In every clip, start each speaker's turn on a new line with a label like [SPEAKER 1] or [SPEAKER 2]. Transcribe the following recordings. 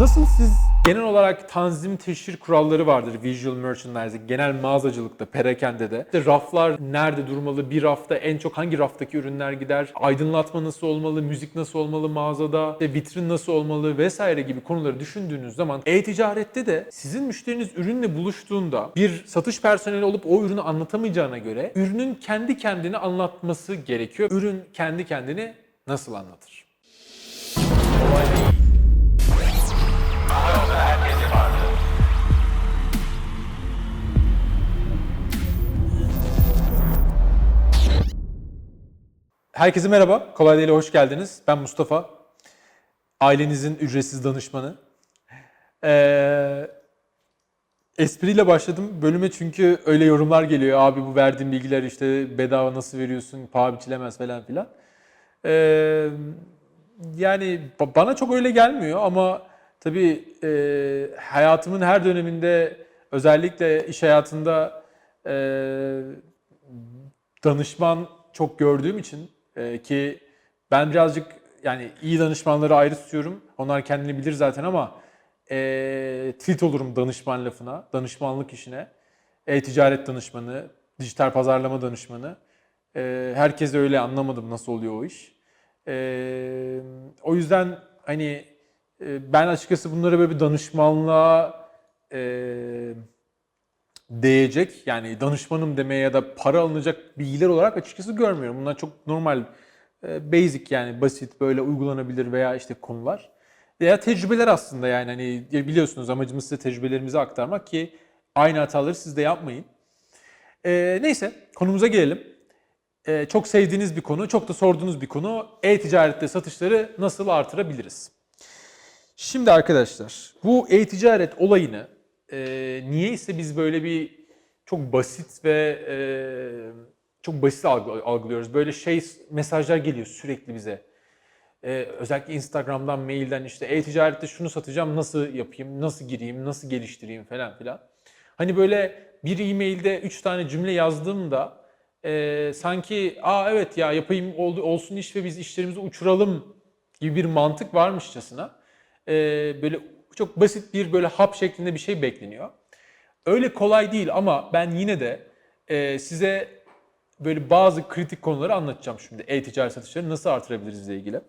[SPEAKER 1] Nasıl siz genel olarak tanzim teşhir kuralları vardır visual merchandising, genel mağazacılıkta, perakendede. İşte raflar nerede durmalı, bir rafta en çok hangi raftaki ürünler gider, aydınlatma nasıl olmalı, müzik nasıl olmalı mağazada, işte vitrin nasıl olmalı vesaire gibi konuları düşündüğünüz zaman e-ticarette de sizin müşteriniz ürünle buluştuğunda bir satış personeli olup o ürünü anlatamayacağına göre ürünün kendi kendini anlatması gerekiyor. Ürün kendi kendini nasıl anlatır? Herkese merhaba, Kolay Değil'e hoş geldiniz. Ben Mustafa, ailenizin ücretsiz danışmanı. Ee, espriyle başladım bölüme çünkü öyle yorumlar geliyor. Abi bu verdiğin bilgiler işte bedava nasıl veriyorsun, paha biçilemez falan filan. Ee, yani ba- bana çok öyle gelmiyor ama tabii e, hayatımın her döneminde özellikle iş hayatında e, danışman çok gördüğüm için e, ki ben birazcık yani iyi danışmanları ayrı tutuyorum. Onlar kendini bilir zaten ama e, tilt olurum danışman lafına, danışmanlık işine. E-ticaret danışmanı, dijital pazarlama danışmanı. E, herkes öyle anlamadım nasıl oluyor o iş. E, o yüzden hani e, ben açıkçası bunları böyle bir danışmanlığa e, değecek yani danışmanım demeye ya da para alınacak bilgiler olarak açıkçası görmüyorum. Bunlar çok normal, e, basic yani basit böyle uygulanabilir veya işte konular. Veya tecrübeler aslında yani hani biliyorsunuz amacımız size tecrübelerimizi aktarmak ki aynı hataları siz de yapmayın. E, neyse konumuza gelelim. E, çok sevdiğiniz bir konu, çok da sorduğunuz bir konu. E-ticarette satışları nasıl artırabiliriz? Şimdi arkadaşlar bu e-ticaret olayını e, niye ise biz böyle bir çok basit ve e, çok basit algı- algılıyoruz. Böyle şey mesajlar geliyor sürekli bize. E, özellikle Instagram'dan, mailden işte e-ticarette şunu satacağım, nasıl yapayım, nasıl gireyim, nasıl geliştireyim falan filan. Hani böyle bir e-mailde 3 tane cümle yazdığımda e, sanki aa evet ya yapayım oldu, olsun iş ve biz işlerimizi uçuralım gibi bir mantık varmışçasına e, böyle çok basit bir böyle hap şeklinde bir şey bekleniyor. Öyle kolay değil ama ben yine de e, size böyle bazı kritik konuları anlatacağım şimdi. E-ticaret satışları nasıl artırabiliriz ile ilgili.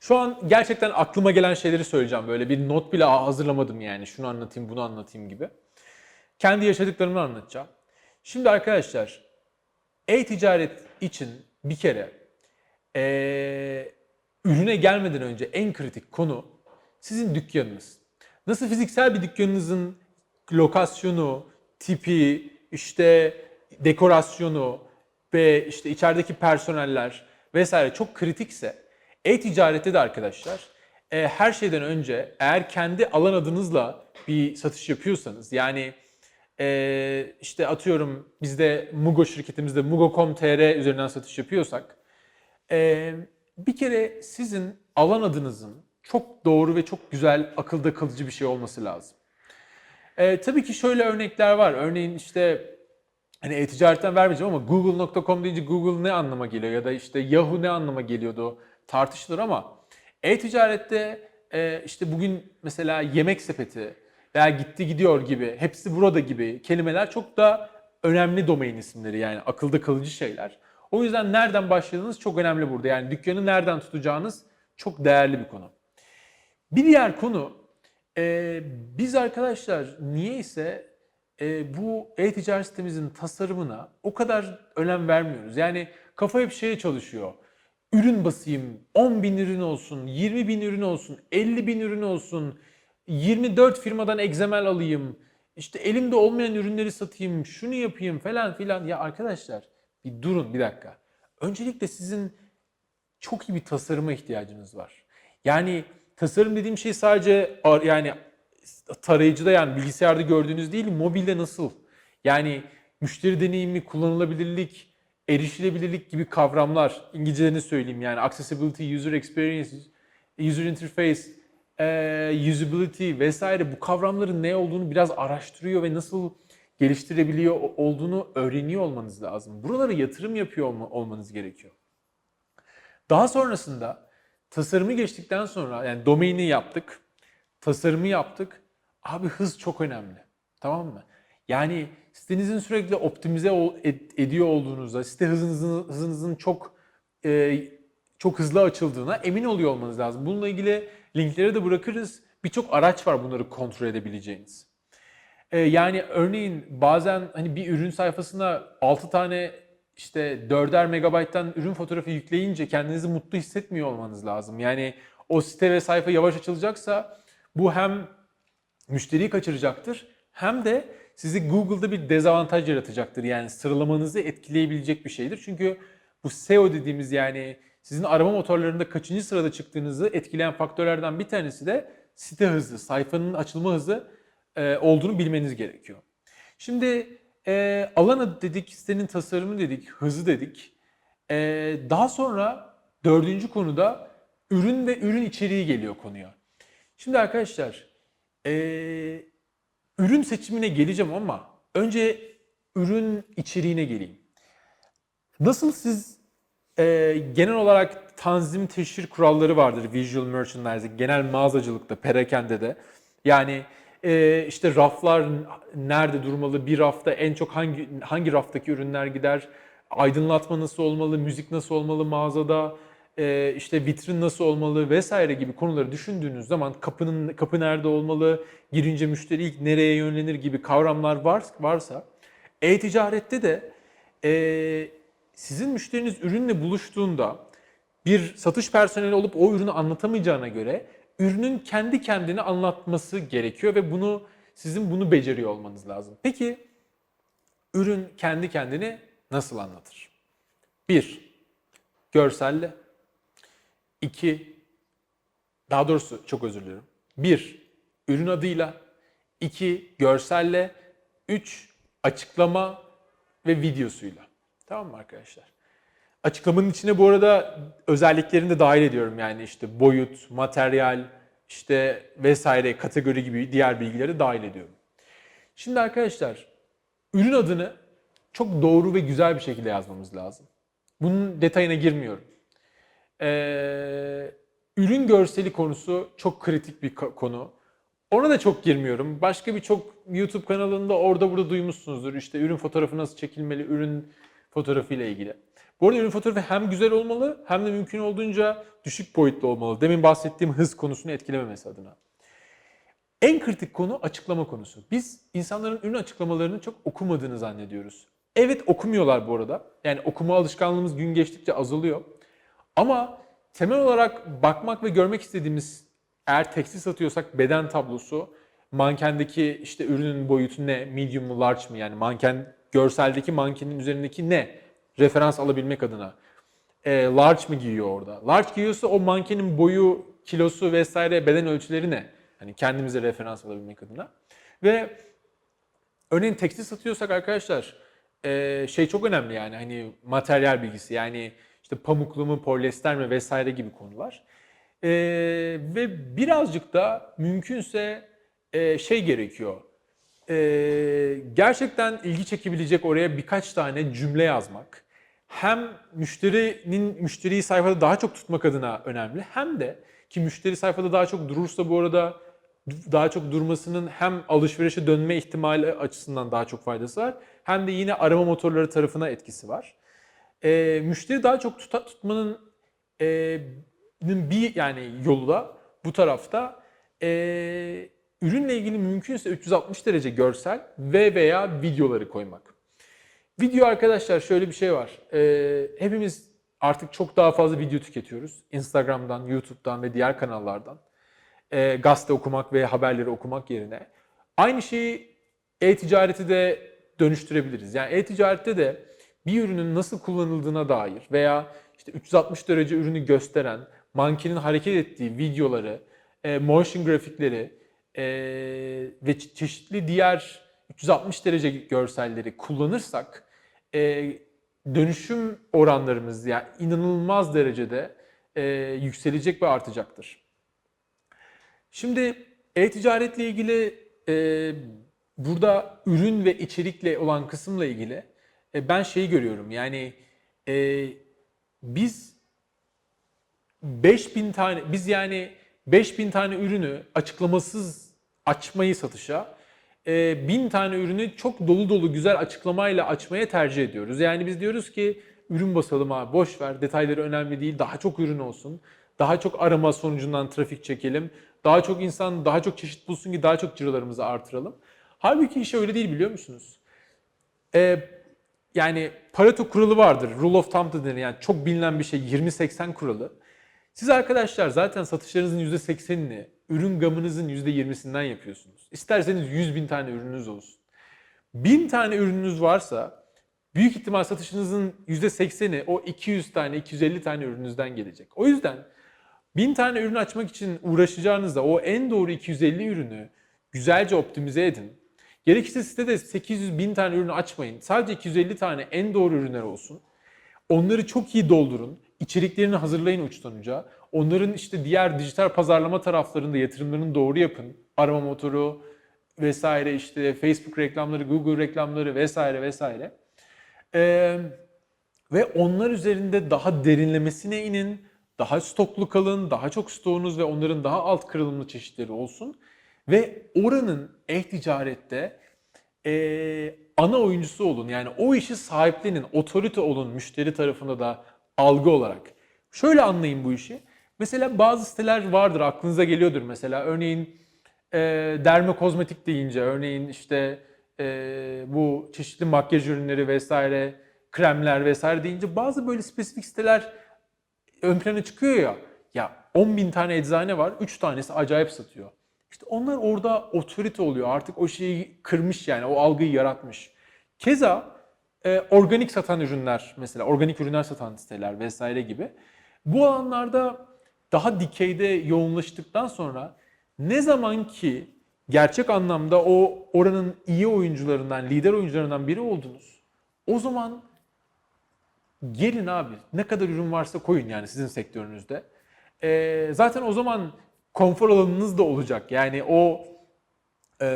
[SPEAKER 1] Şu an gerçekten aklıma gelen şeyleri söyleyeceğim. Böyle bir not bile hazırlamadım yani. Şunu anlatayım, bunu anlatayım gibi. Kendi yaşadıklarımı anlatacağım. Şimdi arkadaşlar, e-ticaret için bir kere eee, ürüne gelmeden önce en kritik konu sizin dükkanınız. Nasıl fiziksel bir dükkanınızın lokasyonu, tipi, işte dekorasyonu ve işte içerideki personeller vesaire çok kritikse e-ticarette de arkadaşlar e, her şeyden önce eğer kendi alan adınızla bir satış yapıyorsanız yani e, işte atıyorum bizde Mugo şirketimizde Mugo.com.tr üzerinden satış yapıyorsak ee, bir kere sizin alan adınızın çok doğru ve çok güzel, akılda kalıcı bir şey olması lazım. Ee, tabii ki şöyle örnekler var. Örneğin işte hani e-ticaretten vermeyeceğim ama google.com deyince Google ne anlama geliyor ya da işte Yahoo ne anlama geliyordu tartışılır ama e-ticarette e, işte bugün mesela yemek sepeti veya gitti gidiyor gibi hepsi burada gibi kelimeler çok da önemli domain isimleri yani akılda kalıcı şeyler. O yüzden nereden başladığınız çok önemli burada. Yani dükkanı nereden tutacağınız çok değerli bir konu. Bir diğer konu e, biz arkadaşlar niyeyse e, bu e-ticaret sitemizin tasarımına o kadar önem vermiyoruz. Yani kafa hep şeye çalışıyor. Ürün basayım, 10 bin ürün olsun, 20 bin ürün olsun, 50 bin ürün olsun, 24 firmadan egzemel alayım, işte elimde olmayan ürünleri satayım, şunu yapayım falan filan. Ya arkadaşlar bir durun bir dakika. Öncelikle sizin çok iyi bir tasarıma ihtiyacınız var. Yani tasarım dediğim şey sadece yani tarayıcıda yani bilgisayarda gördüğünüz değil, mobilde nasıl? Yani müşteri deneyimi, kullanılabilirlik, erişilebilirlik gibi kavramlar, İngilizcelerini söyleyeyim yani accessibility, user experience, user interface, eee, usability vesaire bu kavramların ne olduğunu biraz araştırıyor ve nasıl geliştirebiliyor olduğunu öğreniyor olmanız lazım. Buralara yatırım yapıyor olma- olmanız gerekiyor. Daha sonrasında tasarımı geçtikten sonra yani domaini yaptık. tasarımı yaptık. Abi hız çok önemli. Tamam mı? Yani sitenizin sürekli optimize ediyor olduğunuzda, site hızınızın, hızınızın çok e, çok hızlı açıldığına emin oluyor olmanız lazım. Bununla ilgili linkleri de bırakırız. Birçok araç var bunları kontrol edebileceğiniz. E, yani örneğin bazen hani bir ürün sayfasına 6 tane işte 4'er megabayttan ürün fotoğrafı yükleyince kendinizi mutlu hissetmiyor olmanız lazım. Yani o site ve sayfa yavaş açılacaksa bu hem müşteriyi kaçıracaktır hem de sizi Google'da bir dezavantaj yaratacaktır. Yani sıralamanızı etkileyebilecek bir şeydir. Çünkü bu SEO dediğimiz yani sizin arama motorlarında kaçıncı sırada çıktığınızı etkileyen faktörlerden bir tanesi de site hızı, sayfanın açılma hızı e, olduğunu bilmeniz gerekiyor. Şimdi e, alan adı dedik, sitenin tasarımı dedik, hızı dedik. E, daha sonra dördüncü konuda ürün ve ürün içeriği geliyor konuya. Şimdi arkadaşlar e, ürün seçimine geleceğim ama önce ürün içeriğine geleyim. Nasıl siz e, genel olarak tanzim teşhir kuralları vardır visual merchandising, genel mağazacılıkta, perakende de. Yani e, işte raflar nerede durmalı, bir rafta en çok hangi hangi raftaki ürünler gider, aydınlatma nasıl olmalı, müzik nasıl olmalı mağazada, e, işte vitrin nasıl olmalı? Vesaire gibi konuları düşündüğünüz zaman kapının kapı nerede olmalı, girince müşteri ilk nereye yönlenir gibi kavramlar var, varsa e-ticarette de e, sizin müşteriniz ürünle buluştuğunda bir satış personeli olup o ürünü anlatamayacağına göre ürünün kendi kendini anlatması gerekiyor ve bunu sizin bunu beceriyor olmanız lazım. Peki ürün kendi kendini nasıl anlatır? Bir, görselle. İki, daha doğrusu çok özür dilerim. Bir, ürün adıyla. iki görselle. Üç, açıklama ve videosuyla. Tamam mı arkadaşlar? Açıklamanın içine bu arada özelliklerini de dahil ediyorum. Yani işte boyut, materyal, işte vesaire kategori gibi diğer bilgileri dahil ediyorum. Şimdi arkadaşlar ürün adını çok doğru ve güzel bir şekilde yazmamız lazım. Bunun detayına girmiyorum. Ee, ürün görseli konusu çok kritik bir ko- konu. Ona da çok girmiyorum. Başka birçok YouTube kanalında orada burada duymuşsunuzdur. İşte ürün fotoğrafı nasıl çekilmeli, ürün fotoğrafı ile ilgili. Bu arada ürün fotoğrafı hem güzel olmalı hem de mümkün olduğunca düşük boyutlu olmalı. Demin bahsettiğim hız konusunu etkilememesi adına. En kritik konu açıklama konusu. Biz insanların ürün açıklamalarını çok okumadığını zannediyoruz. Evet okumuyorlar bu arada. Yani okuma alışkanlığımız gün geçtikçe azalıyor. Ama temel olarak bakmak ve görmek istediğimiz eğer tekstil satıyorsak beden tablosu, mankendeki işte ürünün boyutu ne, medium mu, large mı yani manken görseldeki mankenin üzerindeki ne referans alabilmek adına. E, large mı giyiyor orada? Large giyiyorsa o mankenin boyu, kilosu vesaire beden ölçüleri ne? Hani kendimize referans alabilmek adına. Ve örneğin tekstil satıyorsak arkadaşlar e, şey çok önemli yani hani materyal bilgisi yani işte pamuklu mu, polyester mi vesaire gibi konular. E, ve birazcık da mümkünse e, şey gerekiyor. E, gerçekten ilgi çekebilecek oraya birkaç tane cümle yazmak. Hem müşterinin müşteriyi sayfada daha çok tutmak adına önemli hem de ki müşteri sayfada daha çok durursa bu arada daha çok durmasının hem alışverişe dönme ihtimali açısından daha çok faydası var hem de yine arama motorları tarafına etkisi var. E, müşteri daha çok tuta, tutmanın e, bir yani yolu da bu tarafta e, ürünle ilgili mümkünse 360 derece görsel ve veya videoları koymak. Video arkadaşlar şöyle bir şey var. E, hepimiz artık çok daha fazla video tüketiyoruz. Instagram'dan, YouTube'dan ve diğer kanallardan. E, gazete okumak ve haberleri okumak yerine. Aynı şeyi e-ticareti de dönüştürebiliriz. Yani e-ticarette de bir ürünün nasıl kullanıldığına dair veya işte 360 derece ürünü gösteren, mankenin hareket ettiği videoları, e, motion grafikleri e, ve çe- çeşitli diğer 360 derece görselleri kullanırsak e, dönüşüm oranlarımız yani inanılmaz derecede e, yükselecek ve artacaktır. Şimdi e-ticaretle ilgili e, burada ürün ve içerikle olan kısımla ilgili e, ben şeyi görüyorum. Yani e, biz 5000 tane biz yani 5000 tane ürünü açıklamasız açmayı satışa, e, 1000 tane ürünü çok dolu dolu güzel açıklamayla açmaya tercih ediyoruz. Yani biz diyoruz ki ürün basalım abi boş ver detayları önemli değil daha çok ürün olsun. Daha çok arama sonucundan trafik çekelim. Daha çok insan daha çok çeşit bulsun ki daha çok cirolarımızı artıralım. Halbuki iş öyle değil biliyor musunuz? Ee, yani Pareto kuralı vardır. Rule of thumb denir. Yani çok bilinen bir şey 20-80 kuralı. Siz arkadaşlar zaten satışlarınızın %80'ini ürün gamınızın %20'sinden yapıyorsunuz. İsterseniz 100 bin tane ürününüz olsun. 1000 tane ürününüz varsa büyük ihtimal satışınızın %80'i o 200 tane, 250 tane ürününüzden gelecek. O yüzden 1000 tane ürün açmak için uğraşacağınızda o en doğru 250 ürünü güzelce optimize edin. Gerekirse sitede 800 bin tane ürünü açmayın. Sadece 250 tane en doğru ürünler olsun. Onları çok iyi doldurun. İçeriklerini hazırlayın uçtan uca. Onların işte diğer dijital pazarlama taraflarında yatırımlarını doğru yapın. Arama motoru vesaire işte Facebook reklamları, Google reklamları vesaire vesaire. Ee, ve onlar üzerinde daha derinlemesine inin. Daha stoklu kalın, daha çok stoğunuz ve onların daha alt kırılımlı çeşitleri olsun. Ve oranın e-ticarette e, ana oyuncusu olun. Yani o işi sahiplenin, otorite olun müşteri tarafında da algı olarak. Şöyle anlayın bu işi. Mesela bazı siteler vardır aklınıza geliyordur mesela. Örneğin e, derme kozmetik deyince, örneğin işte e, bu çeşitli makyaj ürünleri vesaire, kremler vesaire deyince bazı böyle spesifik siteler ön plana çıkıyor ya. Ya 10 bin tane eczane var, 3 tanesi acayip satıyor. İşte onlar orada otorite oluyor. Artık o şeyi kırmış yani o algıyı yaratmış. Keza e, organik satan ürünler mesela organik ürünler satan siteler vesaire gibi. Bu alanlarda daha dikeyde yoğunlaştıktan sonra ne zaman ki gerçek anlamda o oranın iyi oyuncularından, lider oyuncularından biri oldunuz. O zaman gelin abi ne kadar ürün varsa koyun yani sizin sektörünüzde. Ee, zaten o zaman konfor alanınız da olacak. Yani o e,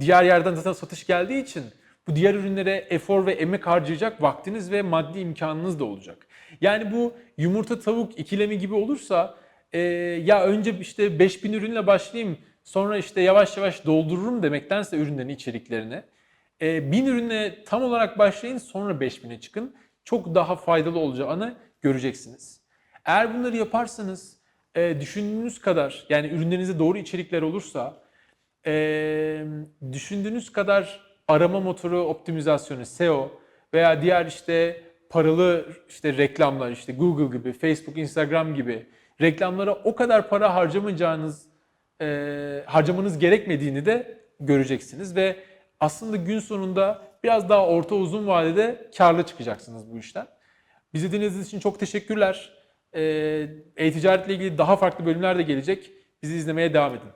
[SPEAKER 1] diğer yerden zaten satış geldiği için bu diğer ürünlere efor ve emek harcayacak vaktiniz ve maddi imkanınız da olacak. Yani bu yumurta tavuk ikilemi gibi olursa e, ya önce işte 5000 ürünle başlayayım sonra işte yavaş yavaş doldururum demektense ürünlerin içeriklerini. E, 1000 ürünle tam olarak başlayın sonra 5000'e çıkın. Çok daha faydalı olacağını göreceksiniz. Eğer bunları yaparsanız e, düşündüğünüz kadar yani ürünlerinize doğru içerikler olursa e, düşündüğünüz kadar arama motoru optimizasyonu SEO veya diğer işte paralı işte reklamlar işte Google gibi, Facebook, Instagram gibi reklamlara o kadar para harcamayacağınız e, harcamanız gerekmediğini de göreceksiniz ve aslında gün sonunda biraz daha orta uzun vadede karlı çıkacaksınız bu işten. Bizi dinlediğiniz için çok teşekkürler. Ee, E-ticaretle ilgili daha farklı bölümler de gelecek. Bizi izlemeye devam edin.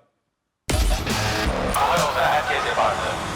[SPEAKER 2] Hava yolda herkese vardı.